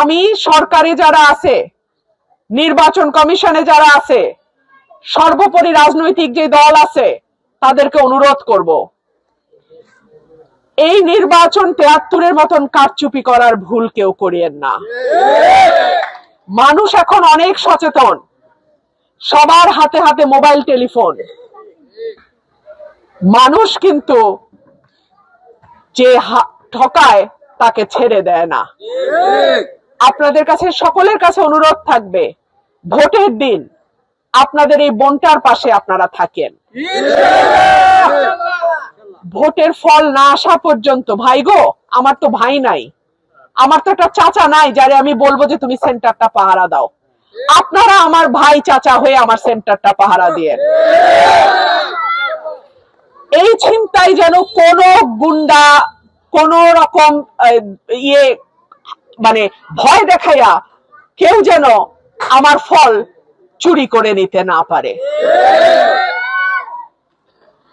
আমি সরকারে যারা আছে, নির্বাচন কমিশনে যারা আছে, সর্বোপরি রাজনৈতিক যে দল আছে, তাদেরকে অনুরোধ করব। এই নির্বাচন তেয়াত্তরের মতন কারচুপি করার ভুল কেউ করিয়েন না। মানুষ এখন অনেক সচেতন। সবার হাতে হাতে মোবাইল, টেলিফোন। মানুষ কিন্তু যে ঠকায় তাকে ছেড়ে দেয় না। আপনাদের কাছে সকলের কাছে অনুরোধ থাকবে, ভোটের দিন আপনাদের এই বনটার পাশে আপনারা থাকেন। ভোটের ফল না আসা পর্যন্ত, ভাই গো, আমার তো ভাই নাই। আমার তো একটা চাচা নাই যারে আমি বলব যে তুমি সেন্টারটা পাহারা দাও। আপনারা আমার ভাই চাচা হয়ে আমার সেন্টারটা পাহারা দিয়ে। এই চিন্তায় যেন কোন গুন্ডা, কোন রকম ইয়ে মানে ভয় দেখাইয়া কেউ যেন আমার ফল চুরি করে নিতে না পারে।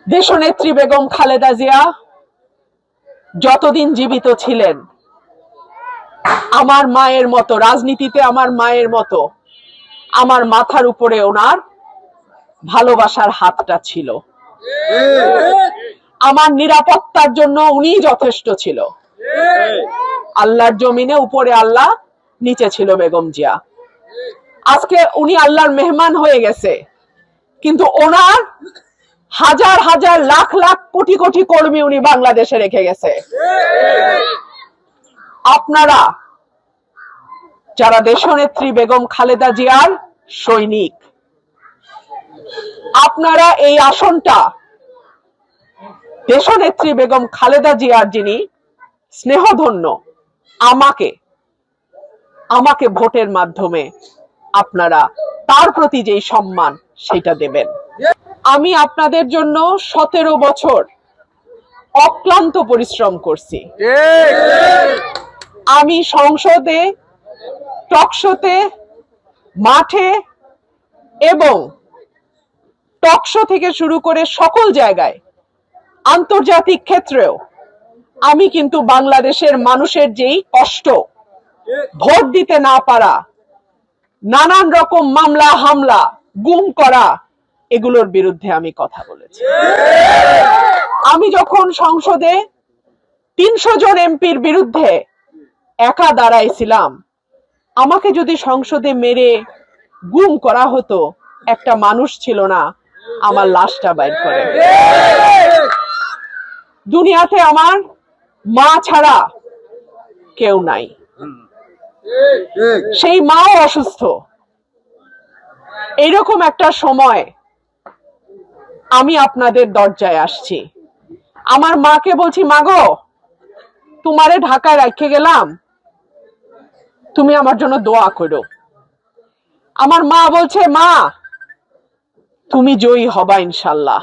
দেশনেত্রী বেগম খালেদা জিয়া যতদিন জীবিত ছিলেন, আমার মায়ের মতো, রাজনীতিতে আমার মায়ের মতো, আমার মাথার উপরে ওনার ভালোবাসার হাতটা ছিল। আমার নিরাপত্তার জন্য উনি যথেষ্ট ছিল। আল্লাহর জমিনে, উপরে আল্লাহ, নিচে ছিল বেগম জিয়া। আজকে উনি আল্লাহর মেহমান হয়ে গেছে। কিন্তু ওনার হাজার হাজার লাখ লাখ কোটি কোটি কর্মী উনি বাংলাদেশে রেখে গেছে। আপনারা যারা দেশনেত্রী বেগম খালেদা জিয়ার সৈনিক, আপনারা এই আসনটা দেশনেত্রী বেগম খালেদা জিয়ার যিনি স্নেহধন্য আমাকে আমাকে ভোটের মাধ্যমে আপনারা তার প্রতি যেই সম্মান, সেটা দেবেন। আমি আপনাদের জন্য সতেরো বছর অক্লান্ত পরিশ্রম করছি। আমি সংসদে, টকশোতে, মাঠে এবং টকশো থেকে শুরু করে সকল জায়গায় আন্তর্জাতিক ক্ষেত্রেও আমি কিন্তু বাংলাদেশের মানুষের যেই কষ্ট, ভোট দিতে না পারা, নানান রকম মামলা, হামলা, গুম করা, এগুলোর বিরুদ্ধে আমি কথা বলেছি। আমি যখন সংসদে তিনশো জন এমপির বিরুদ্ধে একা দাঁড়াইছিলাম, আমাকে যদি সংসদে মেরে গুম করা হতো, একটা মানুষ ছিল না, আমার লাশটা বাইর করে। দুনিয়াতে আমার মা ছাড়া কেউ নাই। সেই মাও অসুস্থ। এইরকম একটা সময় আমি আপনাদের দরজায় আসছি। আমার মাকে বলছি মাগো তোমারে ঢাকায় রেখে গেলাম। তুমি আমার জন্য দোয়া করো। আমার মা বলছে, মা, তুমি জয়ী হবা ইনশাল্লাহ।